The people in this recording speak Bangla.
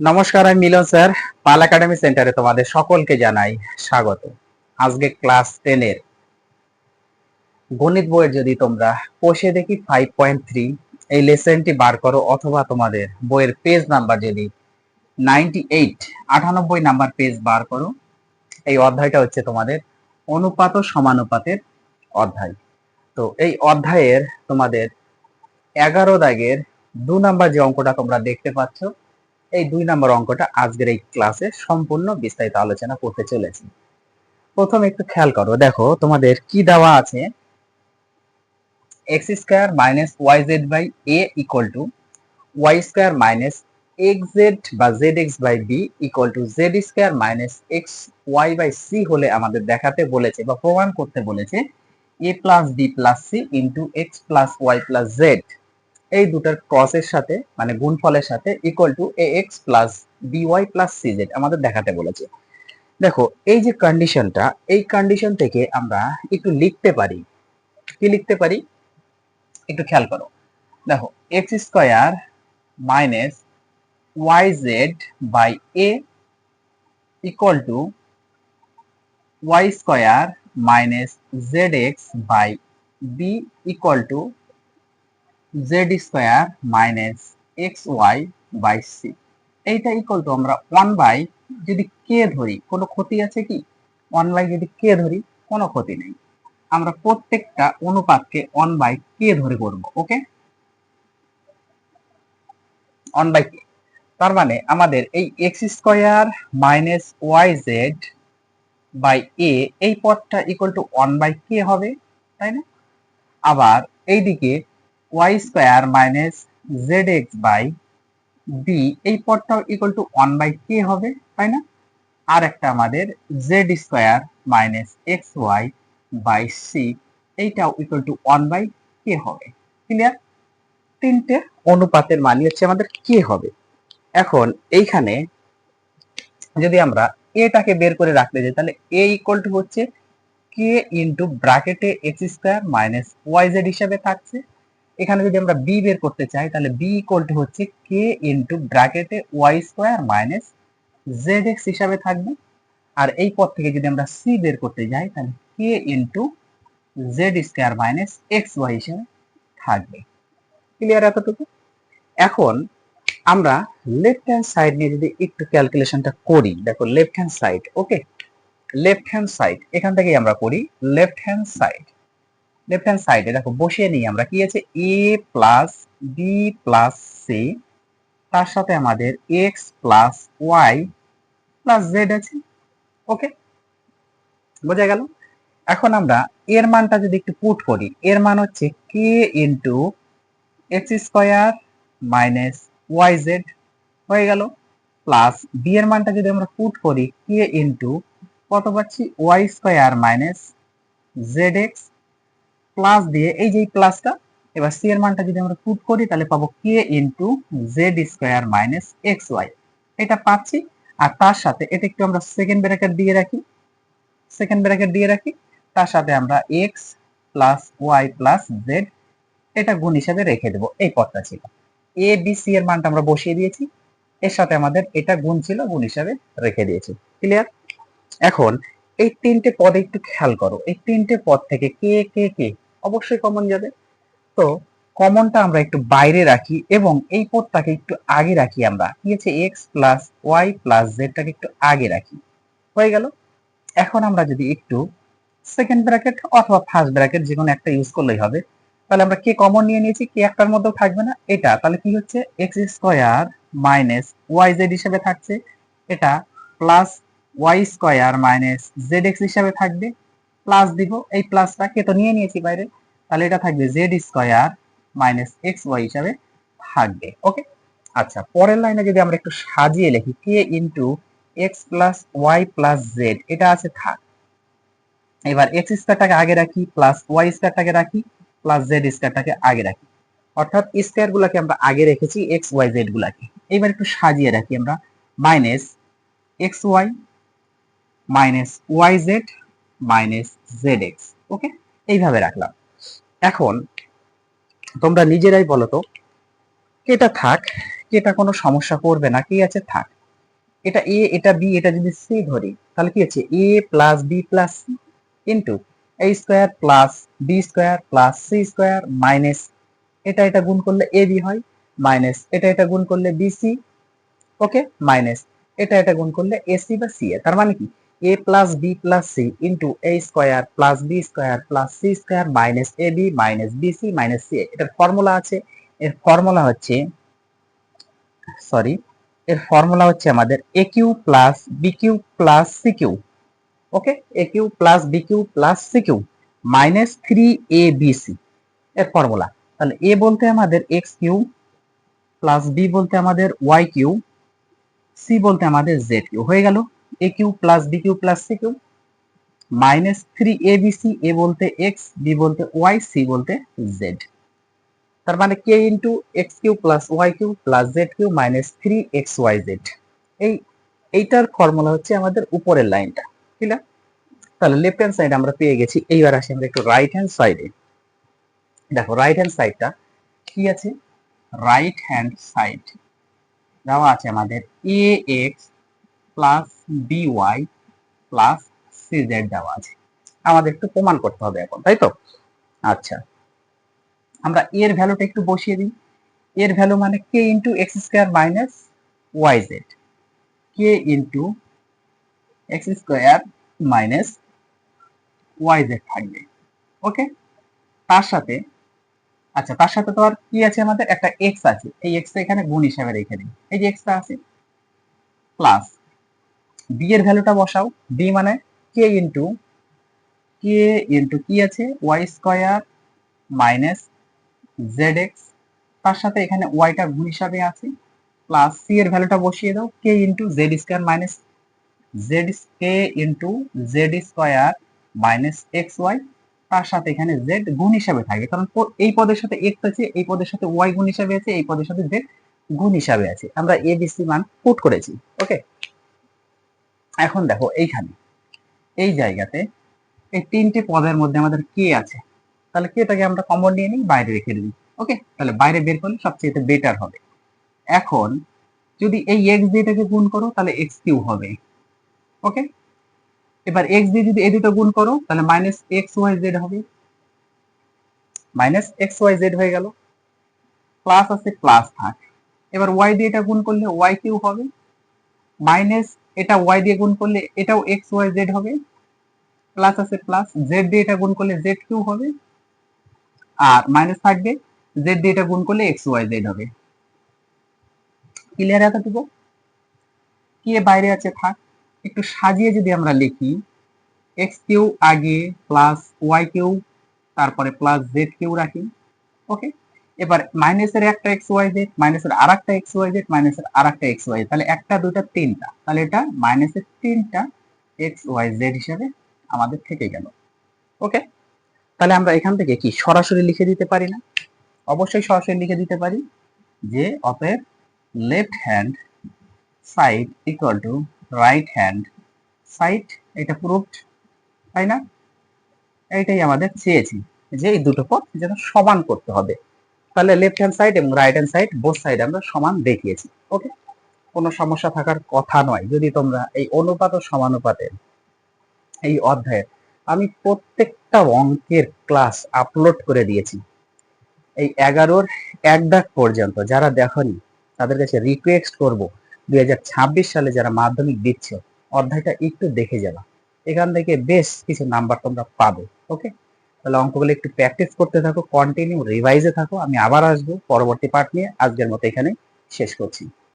নমস্কার, আমি মিলন স্যার, পাল একাডেমি সেন্টারে তোমাদের সকলকে জানাই স্বাগত। আজকে ক্লাস টেনের গণিত বইয়ের যদি তোমরা কোষে দেখি ফাইভ পয়েন্ট থ্রি এই লেসনটি বার করো অথবা তোমাদের বইয়ের পেজ নাম্বার যদি নাইনটি এইট আটানব্বই নাম্বার পেজ বার করো, এই অধ্যায়টা হচ্ছে তোমাদের অনুপাত ও সমানুপাতের অধ্যায়। তো এই অধ্যায়ের তোমাদের এগারো দাগের দু নাম্বার যে অঙ্কটা তোমরা দেখতে পাচ্ছ এই দুই নম্বর অঙ্কটা আজকের এই ক্লাসে সম্পূর্ণ বিস্তারিত আলোচনা করতে চলেছি। প্রথম একটু খেয়াল করো, দেখো তোমাদের কি দেওয়া আছে? X square minus y z by a equal to y square minus x z বা z x by b equal to z square minus x y by c হলে আমাদের দেখাতে বলেছে বা প্রমাণ করতে বলেছে a plus b plus c into x plus y plus z এই দুটার ক্রসের সাথে মানে গুণফলের সাথে equal to a x plus b y plus CZ আমাদের দেখাতে বলেছে। দেখো, এই যে কন্ডিশনটা এই কন্ডিশন থেকে আমরা একটু লিখতে পারি। কি লিখতে পারি? একটু খেয়াল করো। দেখো x square minus y z by a equal to y square minus z x by b equal to z square minus x y by c এইটা ইকুয়াল টু আমরা ওয়ান বাই যদি কে ধরি, কোনো ক্ষতি আছে কি? ওয়ান বাই যদি কে ধরি, কোনো ক্ষতি নেই। আমরা প্রত্যেকটা অনুপাতকে ওয়ান বাই কে ধরে করব ওকে ওয়ান বাই কে তার মানে আমাদের এই x square minus y z by a এই পদটা equal to one by k হবে, তাই না? আবার এইদিকে y square minus z x by b এই পদটাও equal to one by k হবে, তাই না? আর একটা আমাদের z square minus x y by c এইটাও equal to one by k হবে। ক্লিয়ার তিনটে অনুপাতের মানই হচ্ছে আমাদের কে হবে। এখন এইখানে যদি আমরা এটাকে বের করে রাখতে যাই, তাহলে এ ইকুয়াল টু হচ্ছে কে ইন্টু ব্র্যাকেটে x square minus y z হিসাবে থাকছে। এখানে যদি আমরা বি বের করতে চাই, তাহলে বি ইকুয়াল টু হচ্ছে কে ইন্টু ব্র্যাকেটে y square minus z x হিসাবে থাকবে। আর এই পদ থেকে যদি আমরা সি বের করতে যাই, তাহলে k into z square minus x y হিসাবে থাকবে। ক্লিয়ার এতটুকু? এখন আমরা লেফট হ্যান্ড সাইড নিয়ে যদি একটু ক্যালকুলেশনটা করি, দেখো left hand side okay left hand side এখান থেকেই আমরা করি left hand side left hand সাইডে দেখো, বসিয়ে নিই আমরা। কি আছে? A plus b plus c তার সাথে আমাদের x plus y plus z আছে। ওকে বোঝা গেল? এখন আমরা এর মানটা যদি একটু পুট করি, এর মান হচ্ছে k into x square minus y z হয়ে গেল? প্লাস বি এর মানটা যদি আমরা পুট করি কে ইন্টু কত পাচ্ছি? Y square minus z x plus দিয়ে, এই যে প্লাসটা এবার সি এর মানটা যদি আমরা পুট করি, তাহলে পাবো k into z square minus x y এটা পাচ্ছি, আর তার সাথে এটা একটু আমরা সেকেন্ড ব্র্যাকেট দিয়ে রাখি সেকেন্ড ব্র্যাকেট দিয়ে রাখি, তার সাথে আমরা x plus y plus z এটা গুণ হিসাবে রেখে দেবো, এই পদটা ছিল। এ বি সি এর মানটা আমরা বসিয়ে দিয়েছি, এর সাথে আমাদের এটা গুণ ছিল, গুণ হিসাবে রেখে দিয়েছি। ক্লিয়ার এখন এই তিনটে পদে একটু খেয়াল করো, এই তিনটে পদ থেকে কে কে কে? অবশ্যই কমন যাবে। তো কমনটা আমরা একটু বাইরে রাখি এবং এই পদটাকে একটু আগে রাখি আমরা। কি আছে এক্স প্লাস ওয়াই প্লাস জেডটাকে একটু আগে রাখি। হয়ে গেল? এখন আমরা যদি একটু সেকেন্ড ব্র্যাকেট অথবা ফার্স্ট ব্র্যাকেট যে কোনো একটা ইউজ করলেই হবে। তাহলে আমরা কে কমন নিয়ে নিয়েছি? কে একটার মধ্যেও থাকবে না। এটা তাহলে কি হচ্ছে? X square minus y z হিসেবে থাকছে। এটা plus y square minus z x হিসাবে থাকবে। প্লাস দিব, এই প্লাসটা কে তো নিয়ে নিয়েছি বাইরে। তাহলে এটা থাকবে z square minus x y হিসাবে থাকবে ওকে আচ্ছা পরের লাইনে যদি আমরা একটু সাজিয়ে লিখি k into x plus y plus z এটা আছে থাক। এবার এক্স স্কোয়ারটাকে আগে রাখি প্লাস ওয়াই স্কোয়ারটাকে রাখি প্লাস জেড স্কোয়ারটাকে আগে রাখি। অর্থাৎ স্কোয়ার গুলাকে আমরা আগে রেখেছি এক্স ওয়াই জেড গুলাকে। এবার একটু সাজিয়ে রাখি আমরা minus x y minus y z minus z x okay এইভাবে রাখলাম। এখন তোমরা নিজেরাই বলো তো, এটা থাক, এটা কোনো সমস্যা করবে না, কি আছে? থাক। এটা এ এটা বি এটা যদি সি ধরি, তাহলে কি আছে? A plus b plus c into a square plus b square plus c square minus এটা এটা গুণ করলে এ বি হয় মাইনাস এটা এটা গুণ করলে বি সি ওকে মাইনাস এটা এটা গুণ করলে এসি বা সি এ। তার মানে কি? A plus b plus c into a square plus b square plus c square minus a b minus b c minus c এটার ফর্মুলা আছে। এর ফর্মুলা হচ্ছে সরি এর ফর্মুলা হচ্ছে আমাদের a cube plus b cube plus c cube okay a cube plus b cube plus c cube minus three a b c এর ফর্মুলা তাহলে এ বলতে আমাদের এক্স কিউ প্লাস বি বলতে আমাদের ওয়াই কিউ সি বলতে আমাদের জেড কিউ হয়ে গেল। A cube plus b cube plus c cube minus three a b c a বলতে এক্স বি বলতে ওয়াই সি বলতে জেড তার মানে k into x cube plus y cube plus z cube minus three x y z এই, এইটার ফর্মুলা হচ্ছে আমাদের উপরের লাইনটা। ঠিক না তাহলে লেফট হ্যান্ড সাইড আমরা পেয়ে গেছি। এইবার আসি আমরা একটু রাইট হ্যান্ড সাইডে দেখো রাইট হ্যান্ড সাইডটা কি আছে? রাইট হ্যান্ড সাইড দেওয়া আছে আমাদের a x plus b y plus c z দেওয়া আছে। আমাদের একটু প্রমাণ করতে হবে এখন, তাই তো? আচ্ছা। আমরা এর ভ্যালুটা একটু বসিয়ে দিই। এর ভ্যালু মানে k into x square minus y z k into x square minus y z থাকবে। ওকে তার সাথে আচ্ছা তার সাথে তো আর কি আছে আমাদের? একটা এক্স আছে। এই এক্স এখানে গুণ হিসাবে রেখে দিই। এই যে এক্সটা আছে প্লাস বি এর ভ্যালুটা বসাও। বি মানে কে ইন্টু কে ইন্টু কি আছে? Y square minus z x তার সাথে এখানে ওয়াইটা গুণ হিসাবে আছে। প্লাস সি এর ভ্যালুটা বসিয়ে দাও। K into z square minus z k into z square minus x y তার সাথে এখানে জেড গুণ হিসাবে থাকবে। কারণ এই পদের সাথে এক্স আছে, এই পদের সাথে ওয়াই গুণ হিসাবে আছে, এই পদের সাথে জেড গুণ হিসাবে আছে। আমরা এ বি সি মান পুট করেছি। ওকে এখন দেখো এইখানে, এই জায়গাতে এই তিনটে পদের মধ্যে আমাদের কে আছে? তাহলে কেটাকে আমরা কমন নিয়ে নিই? বাইরে রেখে দিই। ওকে তাহলে বাইরে বের করলে সবচেয়ে বেটার হবে। এখন যদি এই এক্স দিয়েটাকে গুণ করো, তাহলে এক্স কিউ হবে। ওকে এবার এক্স দিয়ে যদি এই দুটো গুণ করো, তাহলে মাইনাস এক্স ওয়াই জেড হবে। মাইনাস এক্স ওয়াই জেড হয়ে গেল। প্লাস আছে প্লাস থাক। এবার ওয়াই দিয়ে এটা গুণ করলে ওয়াই কিউ হবে। মাইনাস এটা ওয়াই দিয়ে গুণ করলে এটাও এক্স ওয়াই জেড হবে। প্লাস আছে প্লাস জেড দিয়ে এটা গুণ করলে জেড কিউ হবে। আর মাইনাস থাকবে জেড দিয়ে এটা গুণ করলে এক্স ওয়াই জেড হবে। ক্লিয়ার এতটুকু কি বাইরে আছে থাক, একটু সাজিয়ে যদি আমরা লিখি এক্স কিউ আগে প্লাস ওয়াই কিউ, তারপরে প্লাস জেড কিউ রাখি ওকে এবার মাইনাসের একটা এক্স ওয়াই জেড মাইনাসের আর একটা এক্স ওয়াই জেড মাইনাসের আর একটা এক্স ওয়াই তাহলে একটা দুটা তিনটা, তাহলে এটা মাইনাসের তিনটা এক্স ওয়াই জেড হিসাবে আমাদের থেকে গেল। ওকে তাহলে আমরা এখান থেকে কি সরাসরি লিখে দিতে পারি না? অবশ্যই সরাসরি লিখে দিতে পারি যে অতএব left hand side equal to right hand side এটা প্রুফড তাই না? এইটাই আমাদের চেয়েছি যে এই দুটো পথ যেন সমান করতে হবে। তাহলে লেফট হ্যান্ড সাইড এবং right hand side both side আমরা সমান দেখিয়েছি ওকে কোনো সমস্যা থাকার কথা নয়। যদি তোমরা এই অনুপাত ও সমানুপাতের এই অধ্যায়ের আমি প্রত্যেকটা অঙ্কের ক্লাস আপলোড করে দিয়েছি। এই এগারোর এক দাগ পর্যন্ত যারা দেখনি, তাদের কাছে রিকোয়েস্ট করব, দুই হাজার ছাব্বিশ সালে যারা মাধ্যমিক দিচ্ছ, অধ্যায়টা একটু দেখে যাবা। এখান থেকে বেশ কিছু নাম্বার তোমরা পাবে ওকে তাহলে অঙ্কগুলো একটু প্র্যাকটিস করতে থাকো কন্টিনিউ রিভাইজে থাকো। আমি আবার আসব পরবর্তী পার্ট নিয়ে। আজকের মতো এখানে শেষ করছি।